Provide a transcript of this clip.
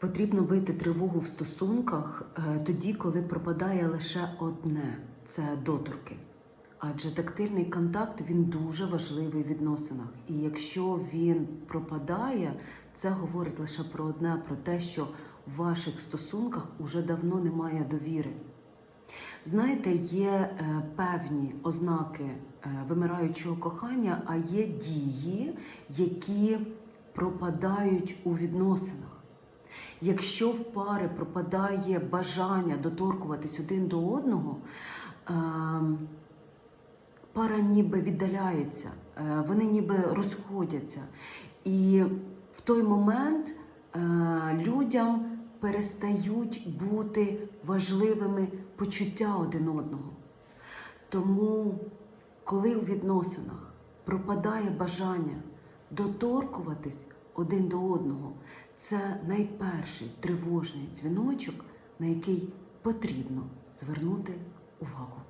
Потрібно бити тривогу в стосунках е, тоді, коли пропадає лише одне це доторки. Адже тактильний контакт він дуже важливий в відносинах. І якщо він пропадає, це говорить лише про одне: про те, що в ваших стосунках уже давно немає довіри. Знаєте, є е, певні ознаки е, вимираючого кохання, а є дії, які пропадають у відносинах. Якщо в пари пропадає бажання доторкуватись один до одного, е, пара ніби віддаляється, е, вони ніби розходяться. І в той момент е, людям перестають бути важливими почуття один одного. Тому, коли у відносинах пропадає бажання доторкуватись один до одного, це найперший тривожний дзвіночок, на який потрібно звернути увагу.